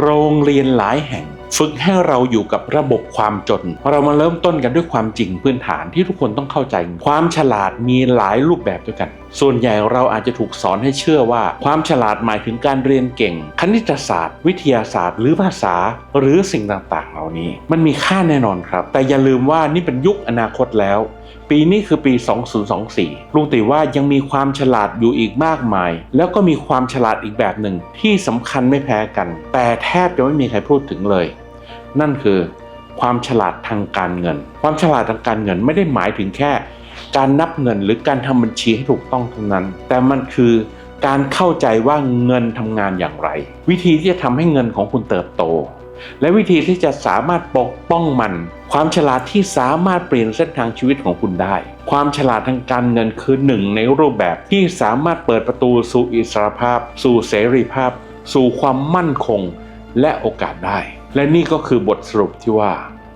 โรงเรียนหลายแห่ง ฝึกให้เราอยู่กับระบบความจน เรามาเริ่มต้นกันด้วยความจริงพื้นฐานที่ทุกคนต้องเข้าใจ ความฉลาดมีหลายรูปแบบด้วยกัน ส่วนใหญ่เราอาจจะถูกสอนให้เชื่อว่า ความฉลาดหมายถึงการเรียนเก่ง คณิตศาสตร์ วิทยาศาสตร์ หรือภาษา หรือสิ่งต่างๆ เหล่านี้ มันมีค่าแน่นอนครับ แต่อย่าลืมว่านี่เป็นยุคอนาคตแล้ว ปีนี้คือปี 2024 ลุงติว่ายังมีความฉลาดอยู่อีกมากมาย แล้วก็มีความฉลาดอีกแบบหนึ่งที่สำคัญไม่แพ้กัน แต่แทบจะไม่มีใครพูดถึงเลย นั่นคือความฉลาดทางการเงิน ความฉลาดทางการเงินไม่ได้หมายถึงแค่ การนับเงินหรือการทำบัญชีให้ถูกต้องเท่านั้น แต่มันคือการเข้าใจว่าเงินทำงานอย่างไร วิธีที่จะทำให้เงินของคุณเติบโต และวิธีที่จะสามารถปกป้องมัน ความฉลาดที่สามารถเปลี่ยนเส้นทางชีวิตของคุณได้ ความฉลาดทางการเงินคือหนึ่งในรูปแบบที่สามารถเปิดประตูสู่อิสรภาพ สู่เสรีภาพ สู่ความมั่นคงและโอกาสได้ และนี่ก็คือบทสรุปที่ว่า